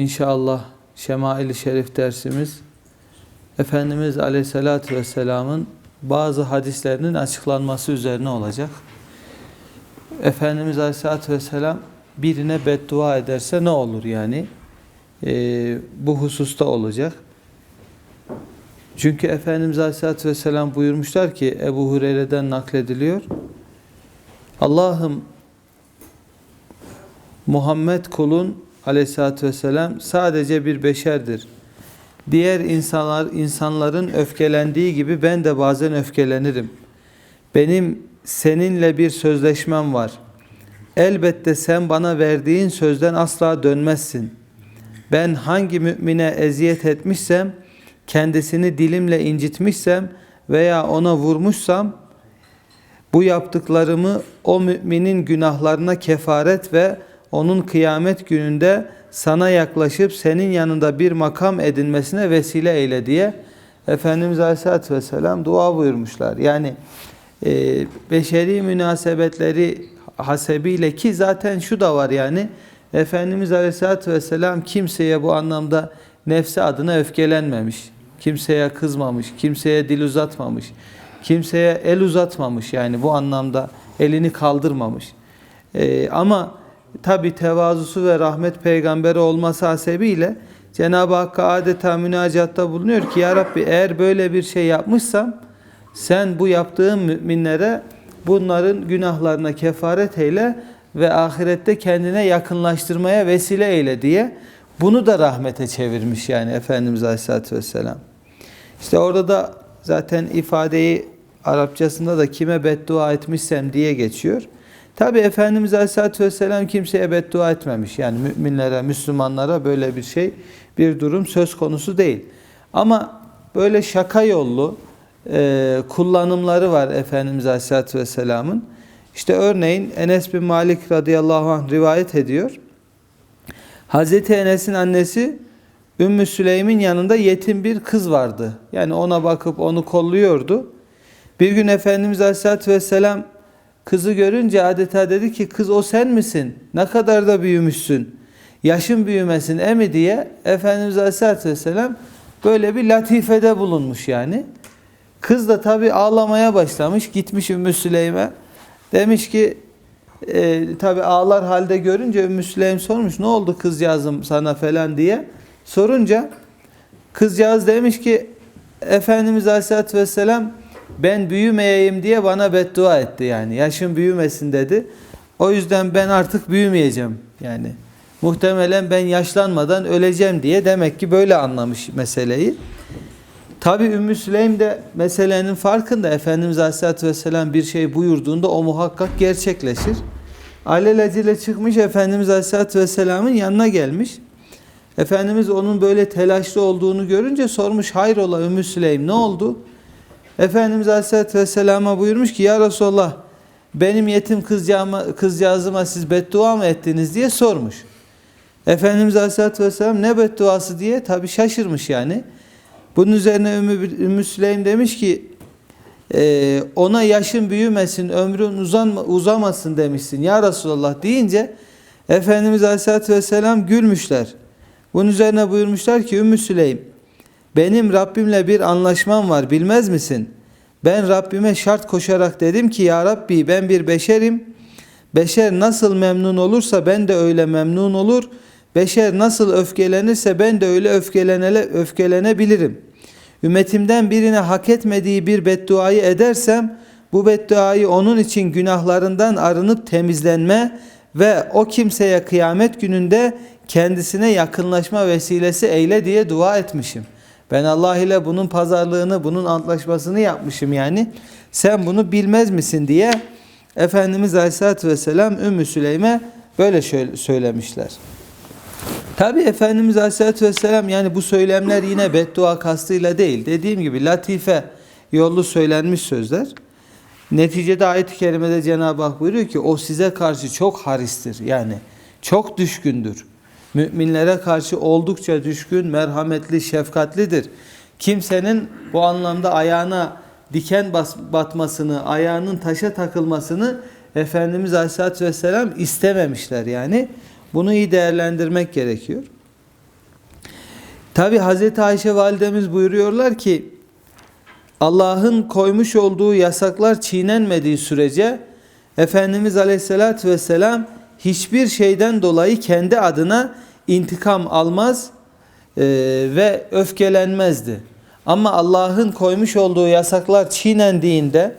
inşallah Şemail-i Şerif dersimiz Efendimiz Aleyhisselatü Vesselam'ın bazı hadislerinin açıklanması üzerine olacak. Efendimiz Aleyhisselatü Vesselam birine beddua ederse ne olur yani? Ee, bu hususta olacak. Çünkü Efendimiz Aleyhisselatü Vesselam buyurmuşlar ki Ebu Hureyre'den naklediliyor. Allah'ım Muhammed kulun aleyhissalatü vesselam sadece bir beşerdir. Diğer insanlar insanların öfkelendiği gibi ben de bazen öfkelenirim. Benim seninle bir sözleşmem var. Elbette sen bana verdiğin sözden asla dönmezsin. Ben hangi mümine eziyet etmişsem, kendisini dilimle incitmişsem veya ona vurmuşsam bu yaptıklarımı o müminin günahlarına kefaret ve onun kıyamet gününde sana yaklaşıp senin yanında bir makam edinmesine vesile eyle diye Efendimiz Aleyhisselatü Vesselam dua buyurmuşlar. Yani e, beşeri münasebetleri hasebiyle ki zaten şu da var yani Efendimiz Aleyhisselatü Vesselam kimseye bu anlamda nefsi adına öfkelenmemiş. Kimseye kızmamış, kimseye dil uzatmamış, kimseye el uzatmamış yani bu anlamda elini kaldırmamış. E, ama tabi tevazusu ve rahmet peygamberi olması hasebiyle Cenab-ı Hakk'a adeta münacatta bulunuyor ki Ya Rabbi eğer böyle bir şey yapmışsam sen bu yaptığın müminlere bunların günahlarına kefaret eyle ve ahirette kendine yakınlaştırmaya vesile eyle diye bunu da rahmete çevirmiş yani Efendimiz Aleyhisselatü Vesselam. İşte orada da zaten ifadeyi Arapçasında da kime beddua etmişsem diye geçiyor. Tabi Efendimiz Aleyhisselatü Vesselam kimseye beddua etmemiş. Yani müminlere, Müslümanlara böyle bir şey, bir durum söz konusu değil. Ama böyle şaka yollu e, kullanımları var Efendimiz Aleyhisselatü Vesselam'ın. İşte örneğin Enes bin Malik radıyallahu anh rivayet ediyor. Hazreti Enes'in annesi Ümmü Süleym'in yanında yetim bir kız vardı. Yani ona bakıp onu kolluyordu. Bir gün Efendimiz Aleyhisselatü Vesselam kızı görünce adeta dedi ki kız o sen misin? Ne kadar da büyümüşsün. Yaşın büyümesin emi diye Efendimiz Aleyhisselatü Vesselam böyle bir latifede bulunmuş yani. Kız da tabi ağlamaya başlamış. Gitmiş Ümmü Süleym'e. Demiş ki e, tabi ağlar halde görünce Ümmü Süleym sormuş ne oldu kızcağızım sana falan diye. Sorunca kızcağız demiş ki Efendimiz Aleyhisselatü Vesselam ben büyümeyeyim diye bana beddua etti yani. Yaşım büyümesin dedi. O yüzden ben artık büyümeyeceğim yani. Muhtemelen ben yaşlanmadan öleceğim diye demek ki böyle anlamış meseleyi. Tabi Ümmü Süleym de meselenin farkında. Efendimiz Aleyhisselatü Vesselam bir şey buyurduğunda o muhakkak gerçekleşir. Alelacele çıkmış Efendimiz Aleyhisselatü Vesselam'ın yanına gelmiş. Efendimiz onun böyle telaşlı olduğunu görünce sormuş hayrola Ümmü Süleym ne oldu? Efendimiz Aleyhisselatü Vesselam'a buyurmuş ki ya Resulallah benim yetim kızcağıma, kızcağızıma siz beddua mı ettiniz diye sormuş. Efendimiz Aleyhisselatü Vesselam ne bedduası diye tabi şaşırmış yani. Bunun üzerine Ümmü, Ümmü Süleym demiş ki e, ona yaşın büyümesin, ömrün uzanma, uzamasın demişsin ya Resulallah deyince Efendimiz Aleyhisselatü Vesselam gülmüşler. Bunun üzerine buyurmuşlar ki Ümmü Süleym benim Rabbimle bir anlaşmam var bilmez misin? Ben Rabbime şart koşarak dedim ki ya Rabbi ben bir beşerim. Beşer nasıl memnun olursa ben de öyle memnun olur. Beşer nasıl öfkelenirse ben de öyle öfkelenele, öfkelenebilirim. Ümmetimden birine hak etmediği bir bedduayı edersem bu bedduayı onun için günahlarından arınıp temizlenme ve o kimseye kıyamet gününde kendisine yakınlaşma vesilesi eyle diye dua etmişim. Ben Allah ile bunun pazarlığını, bunun antlaşmasını yapmışım yani. Sen bunu bilmez misin diye Efendimiz Aleyhisselatü Vesselam Ümmü Süleym'e böyle şöyle söylemişler. Tabi Efendimiz Aleyhisselatü Vesselam yani bu söylemler yine beddua kastıyla değil. Dediğim gibi latife yollu söylenmiş sözler. Neticede ayet-i kerimede Cenab-ı Hak buyuruyor ki o size karşı çok haristir. Yani çok düşkündür. Müminlere karşı oldukça düşkün, merhametli, şefkatlidir. Kimsenin bu anlamda ayağına diken bas, batmasını, ayağının taşa takılmasını Efendimiz Aleyhisselatü Vesselam istememişler yani. Bunu iyi değerlendirmek gerekiyor. Tabi Hazreti Ayşe validemiz buyuruyorlar ki Allah'ın koymuş olduğu yasaklar çiğnenmediği sürece Efendimiz Aleyhisselatü Vesselam hiçbir şeyden dolayı kendi adına intikam almaz e, ve öfkelenmezdi. Ama Allah'ın koymuş olduğu yasaklar çiğnendiğinde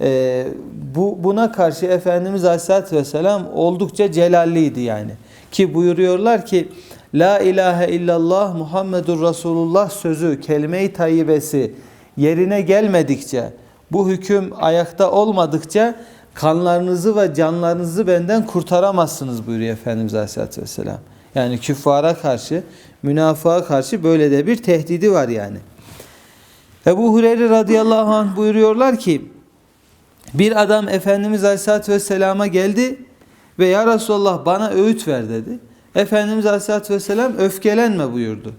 e, bu buna karşı Efendimiz Aleyhisselatü Vesselam oldukça celalliydi yani. Ki buyuruyorlar ki La ilahe illallah Muhammedur Resulullah sözü, kelime-i tayyibesi yerine gelmedikçe, bu hüküm ayakta olmadıkça kanlarınızı ve canlarınızı benden kurtaramazsınız buyuruyor Efendimiz Aleyhisselatü Vesselam. Yani küffara karşı, münafığa karşı böyle de bir tehdidi var yani. Ebu Hureyre radıyallahu anh buyuruyorlar ki bir adam Efendimiz Aleyhisselatü Vesselam'a geldi ve Ya Resulallah bana öğüt ver dedi. Efendimiz Aleyhisselatü Vesselam öfkelenme buyurdu.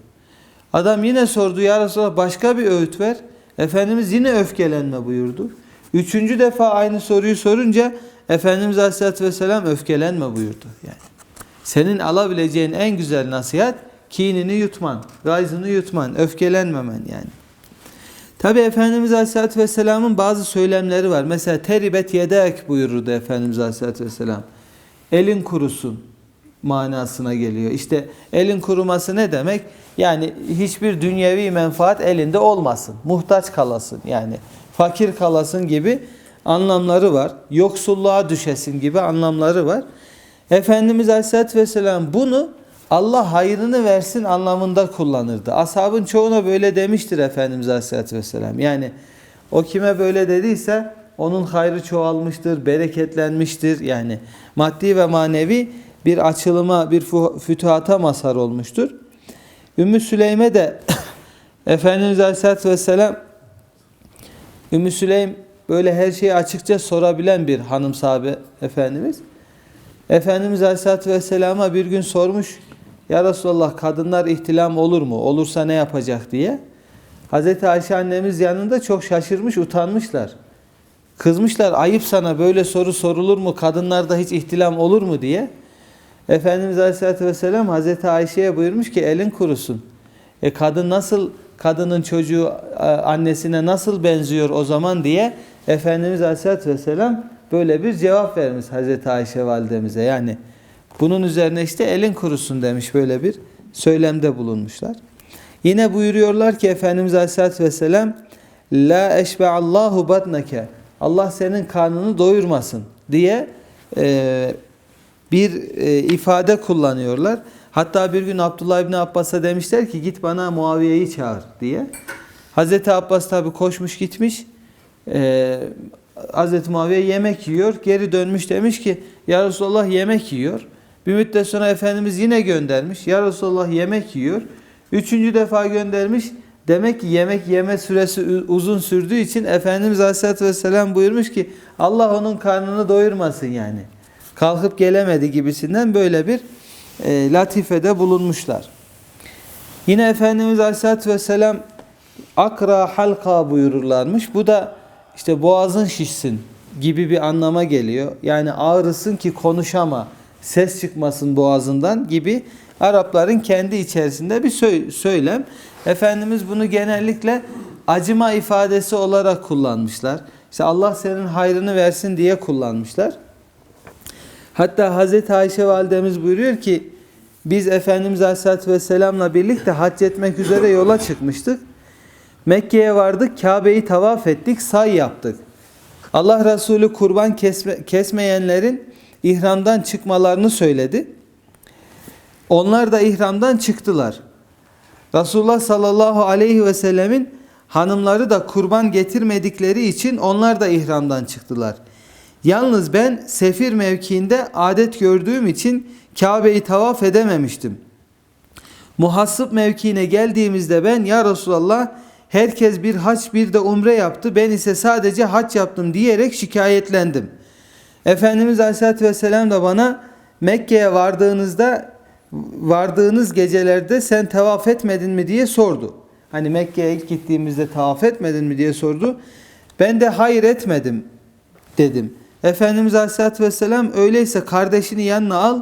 Adam yine sordu Ya Resulallah başka bir öğüt ver. Efendimiz yine öfkelenme buyurdu. Üçüncü defa aynı soruyu sorunca Efendimiz Aleyhisselatü Vesselam öfkelenme buyurdu. Yani senin alabileceğin en güzel nasihat kinini yutman, gayzını yutman, öfkelenmemen yani. Tabi Efendimiz Aleyhisselatü Vesselam'ın bazı söylemleri var. Mesela teribet yedek buyururdu Efendimiz Aleyhisselatü Vesselam. Elin kurusun manasına geliyor. İşte elin kuruması ne demek? Yani hiçbir dünyevi menfaat elinde olmasın. Muhtaç kalasın yani. Fakir kalasın gibi anlamları var. Yoksulluğa düşesin gibi anlamları var. Efendimiz Aleyhisselatü Vesselam bunu Allah hayrını versin anlamında kullanırdı. Ashabın çoğuna böyle demiştir Efendimiz Aleyhisselatü Vesselam. Yani o kime böyle dediyse onun hayrı çoğalmıştır, bereketlenmiştir. Yani maddi ve manevi bir açılıma, bir fütuhata mazhar olmuştur. Ümmü Süleym'e de Efendimiz Aleyhisselatü Vesselam Ümmü Süleym böyle her şeyi açıkça sorabilen bir hanım sahabe Efendimiz. Efendimiz Aleyhisselatü Vesselam'a bir gün sormuş. Ya Resulallah kadınlar ihtilam olur mu? Olursa ne yapacak diye. Hazreti Ayşe annemiz yanında çok şaşırmış, utanmışlar. Kızmışlar ayıp sana böyle soru sorulur mu? Kadınlarda hiç ihtilam olur mu diye. Efendimiz Aleyhisselatü Vesselam Hazreti Ayşe'ye buyurmuş ki elin kurusun. E kadın nasıl, kadının çocuğu annesine nasıl benziyor o zaman diye Efendimiz Aleyhisselatü Vesselam böyle bir cevap vermiş Hazreti Ayşe validemize. Yani bunun üzerine işte elin kurusun demiş böyle bir söylemde bulunmuşlar. Yine buyuruyorlar ki Efendimiz Aleyhisselatü Vesselam La eşbe'allahu batneke Allah senin karnını doyurmasın diye e, bir e, ifade kullanıyorlar. Hatta bir gün Abdullah İbni Abbas'a demişler ki git bana Muaviye'yi çağır diye. Hazreti Abbas tabi koşmuş gitmiş. Ee, Hazreti Muaviye yemek yiyor. Geri dönmüş demiş ki Ya Resulallah yemek yiyor. Bir müddet sonra Efendimiz yine göndermiş. Ya Resulallah yemek yiyor. Üçüncü defa göndermiş. Demek ki yemek yeme süresi uzun sürdüğü için Efendimiz Aleyhisselatü Vesselam buyurmuş ki Allah onun karnını doyurmasın yani. Kalkıp gelemedi gibisinden böyle bir e, latifede bulunmuşlar. Yine Efendimiz Aleyhisselatü Vesselam akra halka buyururlarmış. Bu da işte boğazın şişsin gibi bir anlama geliyor. Yani ağrısın ki konuşama, ses çıkmasın boğazından gibi Arapların kendi içerisinde bir söylem. Efendimiz bunu genellikle acıma ifadesi olarak kullanmışlar. İşte Allah senin hayrını versin diye kullanmışlar. Hatta Hazreti Ayşe validemiz buyuruyor ki biz Efendimiz Aleyhisselatü Vesselam'la birlikte hac etmek üzere yola çıkmıştık. Mekke'ye vardık, Kabe'yi tavaf ettik, say yaptık. Allah Resulü kurban kesme, kesmeyenlerin ihramdan çıkmalarını söyledi. Onlar da ihramdan çıktılar. Resulullah sallallahu aleyhi ve sellemin hanımları da kurban getirmedikleri için onlar da ihramdan çıktılar. Yalnız ben sefir mevkiinde adet gördüğüm için Kabe'yi tavaf edememiştim. Muhassıp mevkiine geldiğimizde ben ya Resulallah herkes bir haç bir de umre yaptı ben ise sadece haç yaptım diyerek şikayetlendim. Efendimiz Aleyhisselatü Vesselam da bana Mekke'ye vardığınızda vardığınız gecelerde sen tavaf etmedin mi diye sordu. Hani Mekke'ye ilk gittiğimizde tavaf etmedin mi diye sordu. Ben de hayır etmedim dedim. Efendimiz Aleyhisselatü Vesselam öyleyse kardeşini yanına al,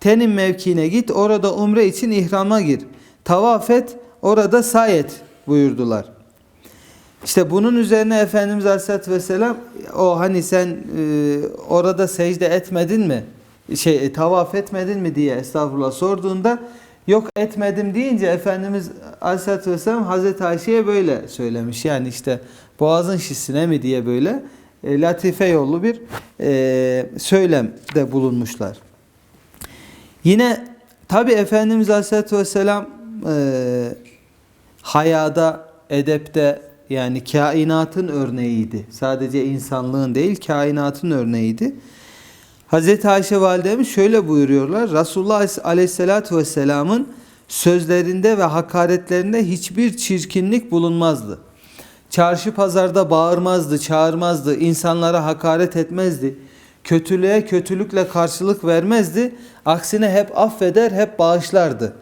tenin mevkiine git, orada umre için ihrama gir. Tavaf et, orada say et buyurdular. İşte bunun üzerine Efendimiz Aleyhisselatü Vesselam o hani sen e, orada secde etmedin mi? Şey e, tavaf etmedin mi diye estağfurullah sorduğunda yok etmedim deyince Efendimiz Aleyhisselatü Vesselam Hazreti Ayşe'ye böyle söylemiş. Yani işte boğazın şişsine mi diye böyle e, latife yollu bir e, söylemde bulunmuşlar. Yine tabi Efendimiz Aleyhisselatü Vesselam e, hayada, edepte yani kainatın örneğiydi. Sadece insanlığın değil kainatın örneğiydi. Hazreti Ayşe validemiz şöyle buyuruyorlar. Resulullah Aleyhisselatü Vesselam'ın sözlerinde ve hakaretlerinde hiçbir çirkinlik bulunmazdı. Çarşı pazarda bağırmazdı, çağırmazdı, insanlara hakaret etmezdi. Kötülüğe kötülükle karşılık vermezdi. Aksine hep affeder, hep bağışlardı.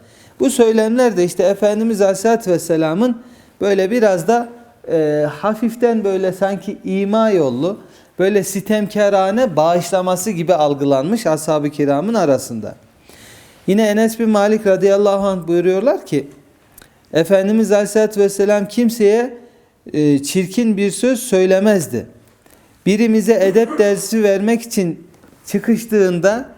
Bu söylemler de işte Efendimiz Aleyhisselatü Vesselam'ın böyle biraz da e, hafiften böyle sanki ima yollu, böyle sitemkarane bağışlaması gibi algılanmış ashab-ı kiramın arasında. Yine Enes bin Malik radıyallahu anh buyuruyorlar ki Efendimiz Aleyhisselatü Vesselam kimseye çirkin bir söz söylemezdi. Birimize edep dersi vermek için çıkıştığında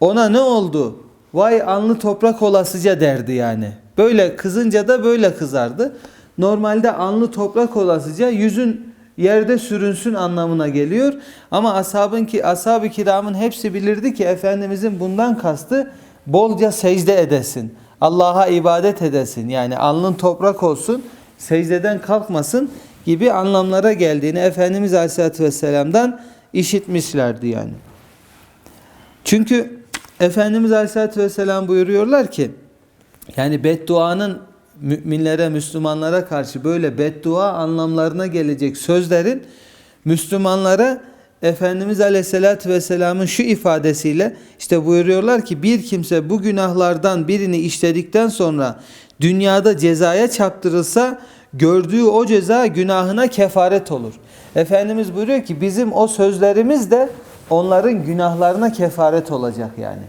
ona ne oldu? Vay anlı toprak olasıca derdi yani. Böyle kızınca da böyle kızardı. Normalde anlı toprak olasıca yüzün yerde sürünsün anlamına geliyor. Ama ashabın ki ashab-ı kiramın hepsi bilirdi ki Efendimizin bundan kastı bolca secde edesin. Allah'a ibadet edesin. Yani alnın toprak olsun, secdeden kalkmasın gibi anlamlara geldiğini Efendimiz Aleyhisselatü Vesselam'dan işitmişlerdi yani. Çünkü Efendimiz Aleyhisselatü Vesselam buyuruyorlar ki yani bedduanın müminlere, Müslümanlara karşı böyle beddua anlamlarına gelecek sözlerin Müslümanlara Efendimiz Aleyhisselatü Vesselam'ın şu ifadesiyle işte buyuruyorlar ki bir kimse bu günahlardan birini işledikten sonra dünyada cezaya çarptırılsa gördüğü o ceza günahına kefaret olur. Efendimiz buyuruyor ki bizim o sözlerimiz de onların günahlarına kefaret olacak yani.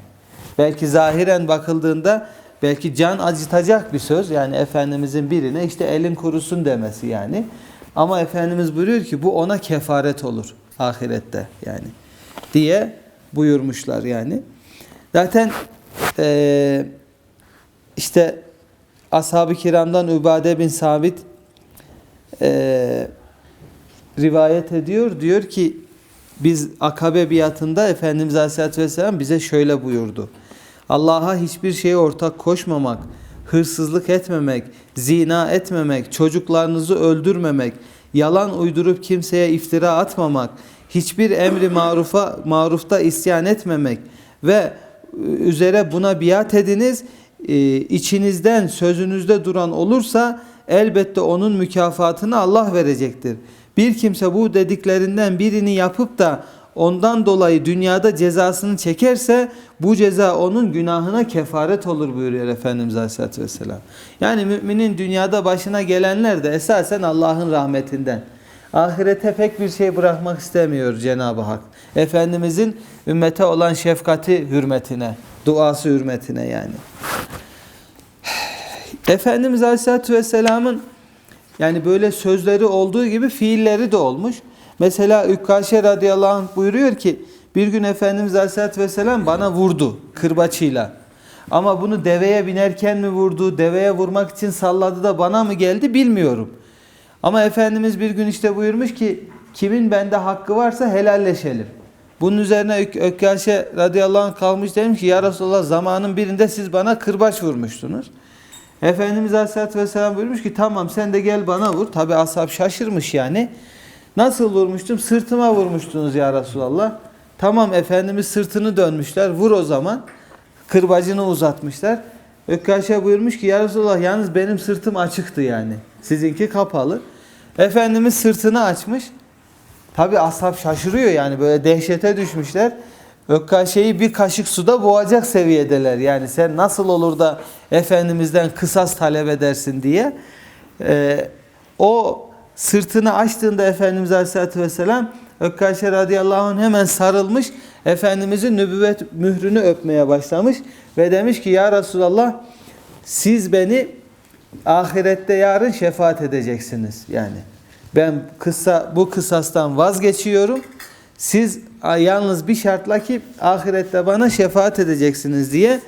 Belki zahiren bakıldığında belki can acıtacak bir söz yani Efendimizin birine işte elin kurusun demesi yani. Ama Efendimiz buyuruyor ki bu ona kefaret olur ahirette yani diye buyurmuşlar yani. Zaten e, işte ashab-ı kiramdan Übade bin Sabit e, rivayet ediyor. Diyor ki biz Akabe biatında Efendimiz Aleyhisselatü Vesselam bize şöyle buyurdu. Allah'a hiçbir şeye ortak koşmamak, hırsızlık etmemek, zina etmemek, çocuklarınızı öldürmemek, yalan uydurup kimseye iftira atmamak, hiçbir emri marufa marufta isyan etmemek ve üzere buna biat ediniz. Ee, içinizden sözünüzde duran olursa elbette onun mükafatını Allah verecektir. Bir kimse bu dediklerinden birini yapıp da ondan dolayı dünyada cezasını çekerse bu ceza onun günahına kefaret olur buyuruyor Efendimiz Aleyhisselatü Vesselam. Yani müminin dünyada başına gelenler de esasen Allah'ın rahmetinden. Ahirete pek bir şey bırakmak istemiyor Cenab-ı Hak. Efendimizin ümmete olan şefkati hürmetine, duası hürmetine yani. Efendimiz Aleyhisselatü Vesselam'ın yani böyle sözleri olduğu gibi fiilleri de olmuş. Mesela Ükkaşe radıyallahu anh buyuruyor ki bir gün Efendimiz Aleyhisselatü Vesselam bana vurdu kırbaçıyla. Ama bunu deveye binerken mi vurdu, deveye vurmak için salladı da bana mı geldi bilmiyorum. Ama Efendimiz bir gün işte buyurmuş ki kimin bende hakkı varsa helalleşelim. Bunun üzerine Ökkaşe radıyallahu anh kalmış demiş ki ya Resulallah zamanın birinde siz bana kırbaç vurmuştunuz. Efendimiz Aleyhisselatü Vesselam buyurmuş ki tamam sen de gel bana vur. Tabi ashab şaşırmış yani. Nasıl vurmuştum? Sırtıma vurmuştunuz ya Resulallah. Tamam Efendimiz sırtını dönmüşler. Vur o zaman. Kırbacını uzatmışlar. Ökkaşa buyurmuş ki ya Resulallah yalnız benim sırtım açıktı yani. Sizinki kapalı. Efendimiz sırtını açmış. Tabi ashab şaşırıyor yani böyle dehşete düşmüşler. Ökkaşe'yi bir kaşık suda boğacak seviyedeler. Yani sen nasıl olur da Efendimiz'den kısas talep edersin diye. Ee, o sırtını açtığında Efendimiz Aleyhisselatü Vesselam Ökkaşe radıyallahu anh hemen sarılmış. Efendimizin nübüvvet mührünü öpmeye başlamış. Ve demiş ki ya Resulallah siz beni ahirette yarın şefaat edeceksiniz. Yani ben kısa bu kısastan vazgeçiyorum. Siz yalnız bir şartla ki ahirette bana şefaat edeceksiniz diye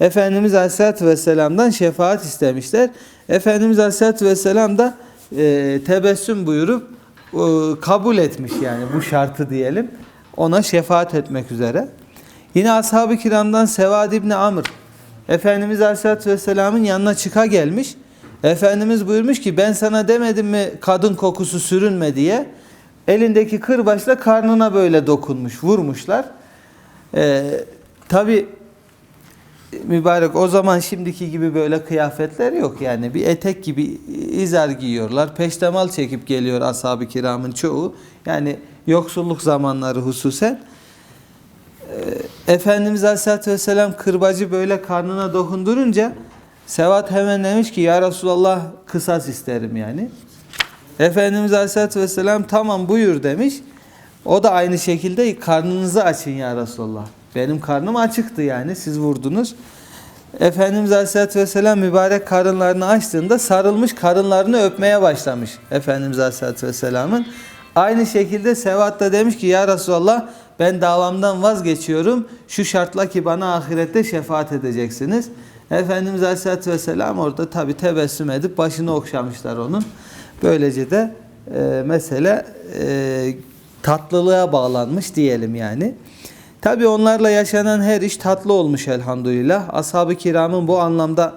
Efendimiz Aleyhisselatü Vesselam'dan şefaat istemişler. Efendimiz Aleyhisselatü Vesselam da e, tebessüm buyurup e, kabul etmiş yani bu şartı diyelim. Ona şefaat etmek üzere. Yine ashab-ı kiramdan Sevad İbni Amr Efendimiz Aleyhisselatü Vesselam'ın yanına çıka gelmiş. Efendimiz buyurmuş ki ben sana demedim mi kadın kokusu sürünme diye. Elindeki kırbaçla karnına böyle dokunmuş, vurmuşlar. Ee, Tabi mübarek o zaman şimdiki gibi böyle kıyafetler yok yani. Bir etek gibi izar giyiyorlar. Peştemal çekip geliyor ashab-ı kiramın çoğu. Yani yoksulluk zamanları hususen. Ee, Efendimiz Aleyhisselatü Vesselam kırbacı böyle karnına dokundurunca Sevat hemen demiş ki ya Resulallah kısas isterim yani. Efendimiz Aleyhisselatü Vesselam tamam buyur demiş. O da aynı şekilde karnınızı açın ya Resulallah. Benim karnım açıktı yani siz vurdunuz. Efendimiz Aleyhisselatü Vesselam mübarek karınlarını açtığında sarılmış karınlarını öpmeye başlamış. Efendimiz Aleyhisselatü Vesselam'ın. Aynı şekilde Sevat da demiş ki ya Resulallah ben davamdan vazgeçiyorum. Şu şartla ki bana ahirette şefaat edeceksiniz. Efendimiz Aleyhisselatü Vesselam orada tabi tebessüm edip başını okşamışlar onun. Böylece de e, mesele e, tatlılığa bağlanmış diyelim yani. Tabi onlarla yaşanan her iş tatlı olmuş elhamdülillah. Ashab-ı kiramın bu anlamda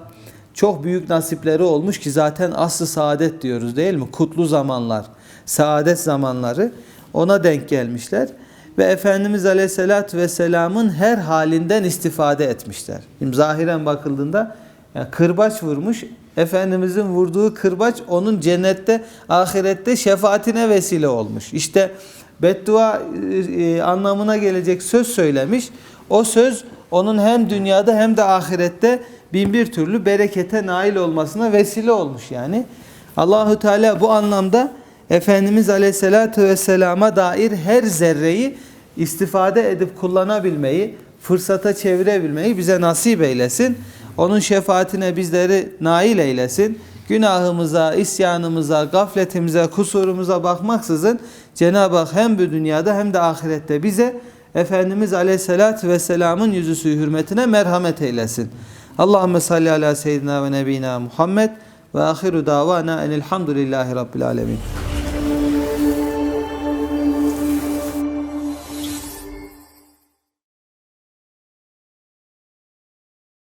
çok büyük nasipleri olmuş ki zaten aslı saadet diyoruz değil mi? Kutlu zamanlar, saadet zamanları ona denk gelmişler. Ve Efendimiz Aleyhisselatü Vesselam'ın her halinden istifade etmişler. Şimdi zahiren bakıldığında yani kırbaç vurmuş. Efendimizin vurduğu kırbaç onun cennette, ahirette şefaatine vesile olmuş. İşte beddua e, anlamına gelecek söz söylemiş. O söz onun hem dünyada hem de ahirette bin bir türlü berekete nail olmasına vesile olmuş yani. Allahu Teala bu anlamda Efendimiz Aleyhisselatü Vesselam'a dair her zerreyi istifade edip kullanabilmeyi, fırsata çevirebilmeyi bize nasip eylesin. Onun şefaatine bizleri nail eylesin. Günahımıza, isyanımıza, gafletimize, kusurumuza bakmaksızın Cenab-ı Hak hem bu dünyada hem de ahirette bize Efendimiz Aleyhisselatü Vesselam'ın yüzüsü hürmetine merhamet eylesin. Allahümme salli ala seyyidina ve nebina Muhammed ve ahiru davana enilhamdülillahi rabbil alemin.